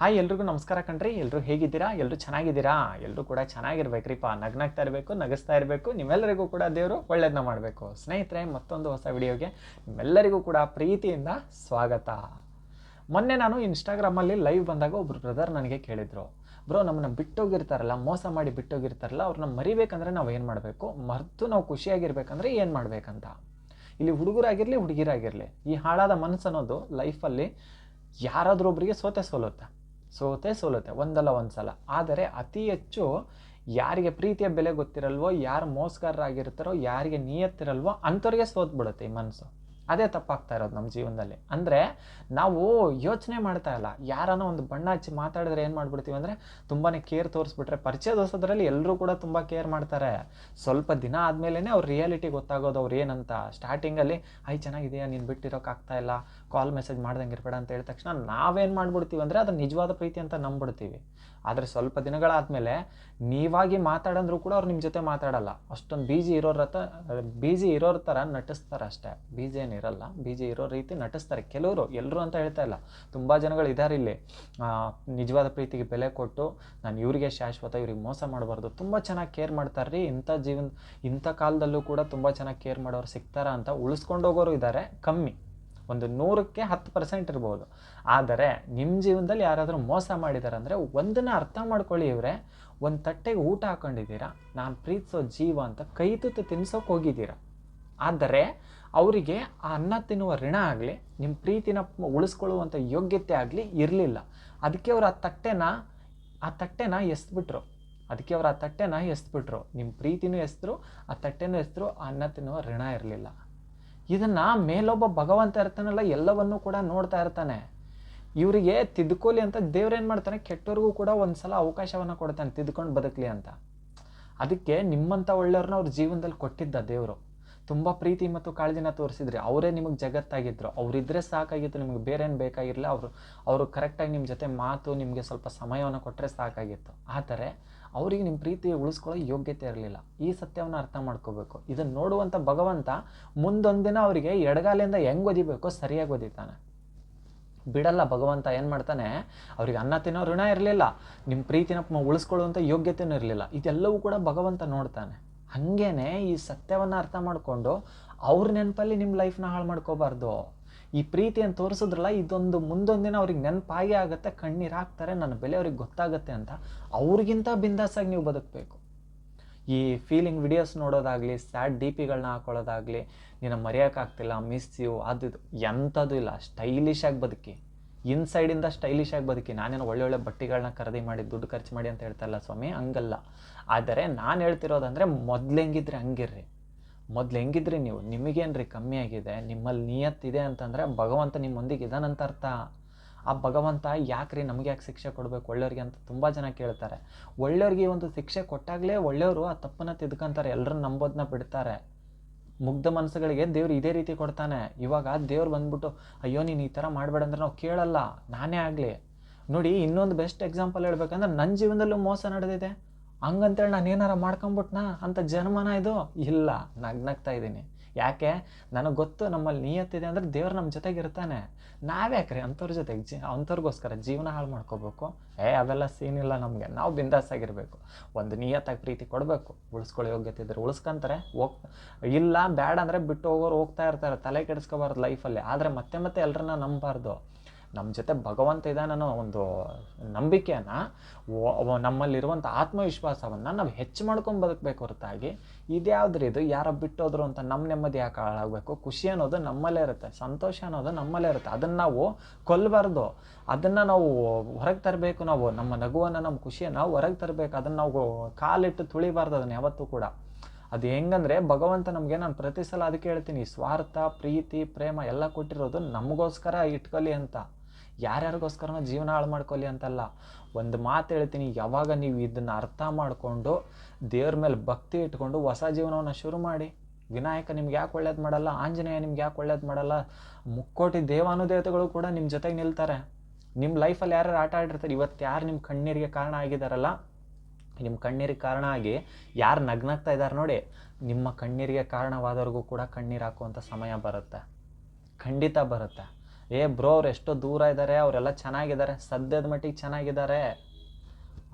Hi ಎಲ್ರಿಗೂ ನಮಸ್ಕಾರ ಕಣ್ರಿ. ಎಲ್ಲರೂ ಹೇಗಿದ್ದೀರಾ? ಎಲ್ಲರೂ ಚೆನ್ನಾಗಿದ್ದೀರಾ? ಎಲ್ಲರೂ ಕೂಡ ಚೆನ್ನಾಗಿರ್ಬೇಕ್ರಿಪ್ಪ. ನಗ್ನಾಗ್ತಾ ಇರಬೇಕು, ನಗಿಸ್ತಾ ಇರಬೇಕು. ನಿಮ್ಮೆಲ್ಲರಿಗೂ ಕೂಡ ದೇವರು ಒಳ್ಳೇದನ್ನ ಮಾಡಬೇಕು. ಸ್ನೇಹಿತರೆ, ಮತ್ತೊಂದು ಹೊಸ ವಿಡಿಯೋಗೆ ನಿಮ್ಮೆಲ್ಲರಿಗೂ ಕೂಡ ಪ್ರೀತಿಯಿಂದ ಸ್ವಾಗತ. ಮೊನ್ನೆ ನಾನು ಇನ್ಸ್ಟಾಗ್ರಾಮಲ್ಲಿ ಲೈವ್ ಬಂದಾಗ ಒಬ್ಬರು ಬ್ರದರ್ ನನಗೆ ಕೇಳಿದರು. ಬ್ರೋ, ನಮ್ಮನ್ನು ಬಿಟ್ಟೋಗಿರ್ತಾರಲ್ಲ, ಮೋಸ ಮಾಡಿ ಬಿಟ್ಟೋಗಿರ್ತಾರಲ್ಲ, ಅವ್ರನ್ನ ಮರಿಬೇಕಂದ್ರೆ ನಾವು ಏನು ಮಾಡಬೇಕು? ಮರೆತು ನಾವು ಖುಷಿಯಾಗಿರ್ಬೇಕಂದ್ರೆ ಏನು ಮಾಡಬೇಕಂತ? ಇಲ್ಲಿ ಹುಡುಗರಾಗಿರಲಿ, ಹುಡುಗಿರಾಗಿರಲಿ, ಈ ಹಾಳಾದ ಮನಸ್ಸು ಅನ್ನೋದು ಲೈಫಲ್ಲಿ ಯಾರಾದರೂ ಒಬ್ಬರಿಗೆ ಸೋತೆ ಸೋಲುತ್ತೆ. ಸೋತೆ ಸೋಲುತ್ತೆ ಒಂದಲ್ಲ ಒಂದು ಸಲ ಆದರೆ ಅತಿ ಹೆಚ್ಚು ಯಾರಿಗೆ ಪ್ರೀತಿಯ ಬೆಲೆ ಗೊತ್ತಿರಲ್ವೋ, ಯಾರು ಮೋಸಗಾರರಾಗಿರ್ತಾರೋ, ಯಾರಿಗೆ ನಿಯತ್ತಿರಲ್ವೋ, ಅಂಥವ್ರಿಗೆ ಸೋತ್ಬಿಡುತ್ತೆ ಈ ಮನಸ್ಸು. ಅದೇ ತಪ್ಪಾಗ್ತಾ ಇರೋದು ನಮ್ಮ ಜೀವನದಲ್ಲಿ. ಅಂದರೆ ನಾವು ಯೋಚನೆ ಮಾಡ್ತಾ ಇಲ್ಲ. ಯಾರನ್ನ ಒಂದು ಬಣ್ಣ ಹಚ್ಚಿ ಮಾತಾಡಿದ್ರೆ ಏನು ಮಾಡ್ಬಿಡ್ತೀವಿ ಅಂದರೆ ತುಂಬಾ ಕೇರ್ ತೋರಿಸ್ಬಿಟ್ರೆ ಪರಿಚಯ ದೋಸೋದ್ರಲ್ಲಿ ಎಲ್ಲರೂ ಕೂಡ ತುಂಬ ಕೇರ್ ಮಾಡ್ತಾರೆ. ಸ್ವಲ್ಪ ದಿನ ಆದಮೇಲೆ ಅವ್ರ ರಿಯಾಲಿಟಿ ಗೊತ್ತಾಗೋದು ಅವ್ರು ಏನಂತ. ಸ್ಟಾರ್ಟಿಂಗಲ್ಲಿ ಐ, ಚೆನ್ನಾಗಿದೆಯಾ? ನೀನು ಬಿಟ್ಟಿರೋಕ್ಕಾಗ್ತಾ ಇಲ್ಲ. ಕಾಲ್ ಮೆಸೇಜ್ ಮಾಡ್ದಂಗೆ ಇರಬೇಡ ಅಂತ ಹೇಳಿದ ತಕ್ಷಣ ನಾವೇನು ಮಾಡ್ಬಿಡ್ತೀವಿ ಅಂದರೆ ಅದು ನಿಜವಾದ ಪ್ರೀತಿ ಅಂತ ನಂಬಿಡ್ತೀವಿ ಆದರೆ ಸ್ವಲ್ಪ ದಿನಗಳಾದಮೇಲೆ ನೀವಾಗಿ ಮಾತಾಡಂದ್ರೂ ಕೂಡ ಅವ್ರು ನಿಮ್ಮ ಜೊತೆ ಮಾತಾಡಲ್ಲ. ಅಷ್ಟೊಂದು ಬೀಜಿ ಇರೋರ ಹತ್ರ ಬೀಜಿ ಇರೋರ ಥರ ನಟಿಸ್ತಾರೆ ಅಷ್ಟೇ. ಬೀಜಿ ಏನಿರಲ್ಲ ಬೀಜಿ ಇರೋ ರೀತಿ ನಟಿಸ್ತಾರೆ. ಕೆಲವರು ಎಲ್ಲರೂ ಅಂತ ಹೇಳ್ತಾ ಇಲ್ಲ. ತುಂಬ ಜನಗಳು ಇದ್ದಾರೆ ಇಲ್ಲಿ. ನಿಜವಾದ ಪ್ರೀತಿಗೆ ಬೆಲೆ ಕೊಟ್ಟು ನಾನು ಇವರಿಗೆ ಶಾಶ್ವತ, ಇವ್ರಿಗೆ ಮೋಸ ಮಾಡಬಾರ್ದು. ತುಂಬ ಚೆನ್ನಾಗಿ ಕೇರ್ ಮಾಡ್ತಾರೆ ರೀ. ಇಂಥ ಜೀವನ, ಇಂಥ ಕಾಲದಲ್ಲೂ ಕೂಡ ತುಂಬ ಚೆನ್ನಾಗಿ ಕೇರ್ ಮಾಡೋರು ಸಿಗ್ತಾರಾ ಅಂತ ಉಳಿಸ್ಕೊಂಡು ಹೋಗೋರು ಇದ್ದಾರೆ ಕಮ್ಮಿ. ಒಂದು ನೂರಕ್ಕೆ ಹತ್ತು ಪರ್ಸೆಂಟ್ ಇರ್ಬೋದು. ಆದರೆ ನಿಮ್ಮ ಜೀವನದಲ್ಲಿ ಯಾರಾದರೂ ಮೋಸ ಮಾಡಿದ್ದಾರೆ ಅಂದರೆ ಒಂದನ್ನು ಅರ್ಥ ಮಾಡ್ಕೊಳ್ಳಿ ಇವರೇ. ಒಂದು ತಟ್ಟೆಗೆ ಊಟ ಹಾಕೊಂಡಿದ್ದೀರಾ. ನಾನು ಪ್ರೀತಿಸೋ ಜೀವ ಅಂತ ಕೈ ತುತ್ತು ತಿನ್ಸೋಕೆ ಹೋಗಿದ್ದೀರಾ. ಆದರೆ ಅವರಿಗೆ ಆ ಅನ್ನ ತಿನ್ನುವ ಋಣ ಆಗಲಿ ನಿಮ್ಮ ಪ್ರೀತಿನ ಉಳಿಸ್ಕೊಳ್ಳುವಂಥ ಯೋಗ್ಯತೆ ಆಗಲಿ ಇರಲಿಲ್ಲ. ಅದಕ್ಕೆ ಅವರು ಆ ತಟ್ಟೆನ ಆ ತಟ್ಟೆನ ಎಸ್ಬಿಟ್ರು. ಅದಕ್ಕೆ ಅವರು ಆ ತಟ್ಟೆನ ಎಸ್ಬಿಟ್ರು. ನಿಮ್ಮ ಪ್ರೀತಿನೂ ಎಸ್ತರು ಆ ತಟ್ಟೆನೂ ಎಸ್ತರು ಆ ಅನ್ನ ತಿನ್ನುವ ಋಣ ಇರಲಿಲ್ಲ. ಇದನ್ನು ಮೇಲೊಬ್ಬ ಭಗವಂತ ಇರ್ತಾನಲ್ಲ, ಎಲ್ಲವನ್ನೂ ಕೂಡ ನೋಡ್ತಾ ಇರ್ತಾನೆ. ಇವರಿಗೆ ತಿದ್ಕೊಲಿ ಅಂತ ದೇವ್ರೇನು ಮಾಡ್ತಾನೆ? ಕೆಟ್ಟವ್ರಿಗೂ ಕೂಡ ಒಂದು ಸಲ ಅವಕಾಶವನ್ನು ಕೊಡ್ತಾನೆ, ತಿದ್ಕೊಂಡು ಬದುಕಲಿ ಅಂತ. ಅದಕ್ಕೆ ನಿಮ್ಮಂಥ ಒಳ್ಳೆಯವ್ರನ್ನ ಅವ್ರ ಜೀವನದಲ್ಲಿ ಕೊಟ್ಟಿದ್ದ ದೇವರು. ತುಂಬ ಪ್ರೀತಿ ಮತ್ತು ಕಾಳಜಿನ ತೋರಿಸಿದ್ರಿ. ಅವರೇ ನಿಮಗೆ ಜಗತ್ತಾಗಿದ್ರು. ಅವರಿದ್ದರೆ ಸಾಕಾಗಿತ್ತು, ನಿಮಗೆ ಬೇರೇನು ಬೇಕಾಗಿರಲಿಲ್ಲ. ಅವರು ಅವರು ಕರೆಕ್ಟಾಗಿ ನಿಮ್ಮ ಜೊತೆ ಮಾತು, ನಿಮಗೆ ಸ್ವಲ್ಪ ಸಮಯವನ್ನು ಕೊಟ್ಟರೆ ಸಾಕಾಗಿತ್ತು. ಆದರೆ, ಅವರಿಗೆ ನಿಮ್ಮ ಪ್ರೀತಿ ಉಳಿಸ್ಕೊಳ್ಳೋ ಯೋಗ್ಯತೆ ಇರಲಿಲ್ಲ. ಈ ಸತ್ಯವನ್ನು ಅರ್ಥ ಮಾಡ್ಕೋಬೇಕು. ಇದನ್ನು ನೋಡುವಂಥ ಭಗವಂತ ಮುಂದೊಂದಿನ ಅವರಿಗೆ ಎಡಗಾಲಿಂದ ಹೆಂಗೆ ಒದಿಬೇಕೋ ಸರಿಯಾಗಿ ಒದಿತಾನೆ. ಬಿಡಲ್ಲ, ಭಗವಂತ ಏನು ಮಾಡ್ತಾನೆ? ಅವ್ರಿಗೆ ಅನ್ನ ತಿನ್ನೋ ಋಣ ಇರಲಿಲ್ಲ. ನಿಮ್ಮ ಪ್ರೀತಿನ ಉಳಿಸ್ಕೊಳ್ಳುವಂಥ ಯೋಗ್ಯತೆಯೂ ಇರಲಿಲ್ಲ. ಇದೆಲ್ಲವೂ ಕೂಡ ಭಗವಂತ ನೋಡ್ತಾನೆ. ಹಾಗೇನೆ ಈ ಸತ್ಯವನ್ನು ಅರ್ಥ ಮಾಡಿಕೊಂಡು ಅವ್ರ ನೆನಪಲ್ಲಿ ನಿಮ್ಮ ಲೈಫ್ನ ಹಾಳು ಮಾಡ್ಕೋಬಾರ್ದು. ಈ ಪ್ರೀತಿಯನ್ನು ತೋರಿಸಿದ್ರಲ್ಲ, ಇದೊಂದು ಮುಂದೊಂದಿನ ಅವ್ರಿಗೆ ನೆನಪಾಗಿ ಆಗುತ್ತೆ, ಕಣ್ಣೀರು ಹಾಕ್ತಾರೆ, ನನ್ನ ಬೆಲೆ ಅವ್ರಿಗೆ ಗೊತ್ತಾಗುತ್ತೆ ಅಂತ ಅವ್ರಿಗಿಂತ ಬಿಂದಾಸಾಗಿ ನೀವು ಬದುಕಬೇಕು. ಈ ಫೀಲಿಂಗ್ ವಿಡಿಯೋಸ್ ನೋಡೋದಾಗಲಿ ಸ್ಯಾಡ್ ಡಿ ಪಿಗಳನ್ನ ಹಾಕೊಳ್ಳೋದಾಗಲಿ, ನಿನ್ನ ಮರೆಯೋಕ್ಕಾಗ್ತಿಲ್ಲ ಮಿಸ್ ಯು ಅದು ಎಂಥದ್ದು ಇಲ್ಲ ಸ್ಟೈಲಿಶ್ ಆಗಿ ಬದುಕಿ. ಇನ್ಸೈಡಿಂದ ಸ್ಟೈಲಿಶ್ ಆಗಿ ಬದುಕಿ, ನಾನೇನು ಒಳ್ಳೆ ಒಳ್ಳೆ ಬಟ್ಟೆಗಳನ್ನ ಖರೀದಿ ಮಾಡಿ, ದುಡ್ಡು ಖರ್ಚು ಮಾಡಿ ಅಂತ ಹೇಳ್ತಾ ಇಲ್ಲ ಸ್ವಾಮಿ, ಹಂಗಲ್ಲ. ಆದರೆ ನಾನು ಹೇಳ್ತಿರೋದಂದರೆ ಮೊದ್ಲು ಹೆಂಗಿದ್ರೆ ಹಂಗಿರ್ರಿ. ಮೊದ್ಲು ಹೆಂಗಿದ್ರಿ ನೀವು? ನಿಮಗೇನ್ರಿ ಕಮ್ಮಿ ಆಗಿದೆ? ನಿಮ್ಮಲ್ಲಿ ನಿಯತ್ತಿದೆ ಅಂತಂದರೆ ಭಗವಂತ ನಿಮ್ಮೊಂದಿಗೆ ಇದಾನಂತ ಅರ್ಥ. ಆ ಭಗವಂತ ಯಾಕ್ರಿ ನಮಗೆ ಯಾಕೆ ಶಿಕ್ಷೆ ಕೊಡಬೇಕು? ಒಳ್ಳೆಯವ್ರಿಗೆ ಅಂತ ತುಂಬ ಜನ ಕೇಳ್ತಾರೆ. ಒಳ್ಳೆಯವ್ರಿಗೆ ಒಂದು ಶಿಕ್ಷೆ ಕೊಟ್ಟಾಗಲೇ ಒಳ್ಳೆಯವರು ಆ ತಪ್ಪನ್ನು ತಿದ್ಕೊಂತಾರೆ. ಎಲ್ಲರನ್ನ ನಂಬೋದನ್ನ ಬಿಡ್ತಾರೆ. ಮುಗ್ಧ ಮನಸ್ಸುಗಳಿಗೆ ದೇವ್ರು ಇದೇ ರೀತಿ ಕೊಡ್ತಾನೆ. ಇವಾಗ ದೇವ್ರು ಬಂದ್ಬಿಟ್ಟು, ಅಯ್ಯೋ, ನೀನು ಈ ಥರ ಮಾಡಬೇಡ ಅಂದ್ರೆ ನಾವು ಕೇಳಲ್ಲ. ನಾನೇ ಆಗಲಿ. ನೋಡಿ, ಇನ್ನೊಂದು ಬೆಸ್ಟ್ ಎಕ್ಸಾಂಪಲ್ ಹೇಳ್ಬೇಕಂದ್ರೆ ನನ್ನ ಜೀವನದಲ್ಲೂ ಮೋಸ ನಡೆದಿದೆ. ಹಂಗಂತೇಳಿ ನಾನು ಏನಾರ ಮಾಡ್ಕೊಂಬಿಟ್ನಾ ಅಂತ ಜನ್ಮನ ಇದು? ಇಲ್ಲ, ನಗ್ನಗ್ತಾ ಇದ್ದೀನಿ. ಯಾಕೆ? ನನಗೆ ಗೊತ್ತು ನಮ್ಮಲ್ಲಿ ನಿಯತ್ತಿದೆ ಅಂದ್ರೆ ದೇವ್ರು ನಮ್ಮ ಜೊತೆಗೆ ಇರ್ತಾನೆ ನಾವ್ಯಾಕ್ರಿ ಅಂಥವ್ರ ಜೊತೆಗೆ ಜಿ ಅಂಥವ್ರಿಗೋಸ್ಕರ ಜೀವನ ಹಾಳು ಮಾಡ್ಕೋಬೇಕು. ಏ, ಅವೆಲ್ಲ ಇಲ್ಲ ನಮಗೆ. ನಾವು ಬಿಂದಾಸಾಗಿರಬೇಕು ಒಂದು ನಿಯತ್ತಾಗಿ ಪ್ರೀತಿ ಕೊಡಬೇಕು. ಉಳಿಸ್ಕೊಳ್ಳೋ ಯೋಗ್ಯತೆ ಇದ್ರೆ ಉಳಿಸ್ಕೊಂತಾರೆ. ಹೋಗ್ ಇಲ್ಲ, ಬ್ಯಾಡ ಅಂದರೆ ಬಿಟ್ಟು ಹೋಗೋರು ಹೋಗ್ತಾ ಇರ್ತಾರೆ. ತಲೆ ಕೆಡಿಸ್ಕೋಬಾರ್ದು ಲೈಫಲ್ಲಿ ಆದರೆ ಮತ್ತೆ ಮತ್ತೆ ಎಲ್ಲರನ್ನ ನಂಬಬಾರ್ದು ನಮ್ಮ ಜೊತೆ ಭಗವಂತ ಇದ್ದಾನೆ ಅನ್ನೋ ಒಂದು ನಂಬಿಕೆಯನ್ನು ನಮ್ಮಲ್ಲಿರುವಂಥ ಆತ್ಮವಿಶ್ವಾಸವನ್ನು ನಾವು ಹೆಚ್ಚು ಮಾಡ್ಕೊಂಡು ಬದುಕಬೇಕು ಹೊರತಾಗಿ. ಇದ್ಯಾವ್ದ್ರಿ ಇದು? ಯಾರೋ ಬಿಟ್ಟೋದ್ರು ಅಂತ ನಮ್ಮ ನೆಮ್ಮದಿ ಯಾಕೆ ಹಾಳಾಗಬೇಕು? ಖುಷಿ ಅನ್ನೋದು ನಮ್ಮಲ್ಲೇ ಇರುತ್ತೆ. ಸಂತೋಷ ಅನ್ನೋದು ನಮ್ಮಲ್ಲೇ ಇರುತ್ತೆ. ಅದನ್ನು ನಾವು ಕೊಲ್ಲಬಾರ್ದು ಅದನ್ನು ನಾವು ಹೊರಗೆ ತರಬೇಕು ನಾವು. ನಮ್ಮ ನಗುವನ್ನು, ನಮ್ಮ ಖುಷಿಯನ್ನು ಹೊರಗೆ ತರಬೇಕು. ಅದನ್ನು ನಾವು ಕಾಲಿಟ್ಟು ತುಳಿಬಾರ್ದು ಅದನ್ನು ಯಾವತ್ತೂ ಕೂಡ. ಅದು ಹೆಂಗಂದ್ರೆ ಭಗವಂತ ನಮಗೆ ನಾನು ಪ್ರತಿ ಸಲ ಅದಕ್ಕೆ ಹೇಳ್ತೀನಿ, ಸ್ವಾರ್ಥ, ಪ್ರೀತಿ, ಪ್ರೇಮ ಎಲ್ಲ ಕೊಟ್ಟಿರೋದು ನಮಗೋಸ್ಕರ ಇಟ್ಕೊಳ್ಳಿ ಅಂತ. ಯಾರ್ಯಾರಿಗೋಸ್ಕರನೋ ಜೀವನ ಹಾಳು ಮಾಡ್ಕೊಳ್ಳಿ ಅಂತಲ್ಲ. ಒಂದು ಮಾತು ಹೇಳ್ತೀನಿ, ಯಾವಾಗ ನೀವು ಇದನ್ನು ಅರ್ಥ ಮಾಡಿಕೊಂಡು ದೇವ್ರ ಮೇಲೆ ಭಕ್ತಿ ಇಟ್ಕೊಂಡು ಹೊಸ ಜೀವನವನ್ನು ಶುರು ಮಾಡಿ. ವಿನಾಯಕ ನಿಮ್ಗೆ ಯಾಕೆ ಒಳ್ಳೇದು ಮಾಡಲ್ಲ? ಆಂಜನೇಯ ನಿಮ್ಗೆ ಯಾಕೆ ಒಳ್ಳೇದು ಮಾಡಲ್ಲ? ಮುಕ್ಕೋಟಿ ದೇವಾನುದೇವತೆಗಳು ಕೂಡ ನಿಮ್ಮ ಜೊತೆಗೆ ನಿಲ್ತಾರೆ. ನಿಮ್ಮ ಲೈಫಲ್ಲಿ ಯಾರ್ಯಾರು ಆಟ ಆಡಿರ್ತಾರೆ, ಇವತ್ತು ಯಾರು ನಿಮ್ಮ ಕಣ್ಣೀರಿಗೆ ಕಾರಣ ಆಗಿದಾರಲ್ಲ? ನಿಮ್ಮ ಕಣ್ಣೀರಿಗೆ ಕಾರಣ ಆಗಿ ಯಾರು ನಗ್ನಾಗ್ತಾ ಇದ್ದಾರೆ ನೋಡಿ, ನಿಮ್ಮ ಕಣ್ಣೀರಿಗೆ ಕಾರಣವಾದವ್ರಿಗೂ ಕೂಡ ಕಣ್ಣೀರು ಹಾಕುವಂಥ ಸಮಯ ಬರುತ್ತೆ. ಖಂಡಿತ ಬರುತ್ತೆ. ಏ ಬ್ರೋ, ಅವ್ರು ಎಷ್ಟೋ ದೂರ ಇದ್ದಾರೆ ಅವರೆಲ್ಲ ಚೆನ್ನಾಗಿದ್ದಾರೆ, ಸದ್ಯದ ಮಟ್ಟಿಗೆ ಚೆನ್ನಾಗಿದ್ದಾರೆ.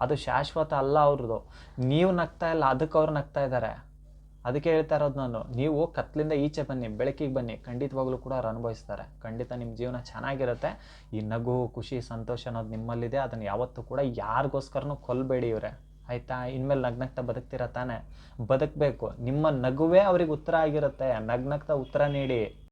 ಅದು ಶಾಶ್ವತ ಅಲ್ಲ ಅವ್ರದ್ದು. ನೀವು ನಗ್ತಾ ಇಲ್ಲ, ಅದಕ್ಕೆ ಅವ್ರು ನಗ್ತಾ ಇದ್ದಾರೆ. ಅದಕ್ಕೆ ಹೇಳ್ತಾ ಇರೋದು ನಾನು, ನೀವು ಕತ್ಲಿಂದ ಈಚೆ ಬನ್ನಿ, ಬೆಳಕಿಗೆ ಬನ್ನಿ, ಖಂಡಿತವಾಗ್ಲೂ ಕೂಡ ಅವ್ರು ಅನುಭವಿಸ್ತಾರೆ. ಖಂಡಿತ ನಿಮ್ಮ ಜೀವನ ಚೆನ್ನಾಗಿರುತ್ತೆ. ಈ ನಗು, ಖುಷಿ, ಸಂತೋಷ ಅನ್ನೋದು ನಿಮ್ಮಲ್ಲಿದೆ, ಅದನ್ನು ಯಾವತ್ತೂ ಕೂಡ ಯಾರಿಗೋಸ್ಕರನೂ ಕೊಲ್ಲಬೇಡಿ ಇವರೇ. ಆಯಿತಾ? ಇನ್ಮೇಲೆ ನಗ್ನಗ್ತಾ ಬದುಕ್ತಿರ ತಾನೆ? ಬದುಕಬೇಕು. ನಿಮ್ಮ ನಗುವೇ ಅವ್ರಿಗೆ ಉತ್ತರ ಆಗಿರುತ್ತೆ. ನಗ್ನಗ್ತಾ ಉತ್ತರ ನೀಡಿ.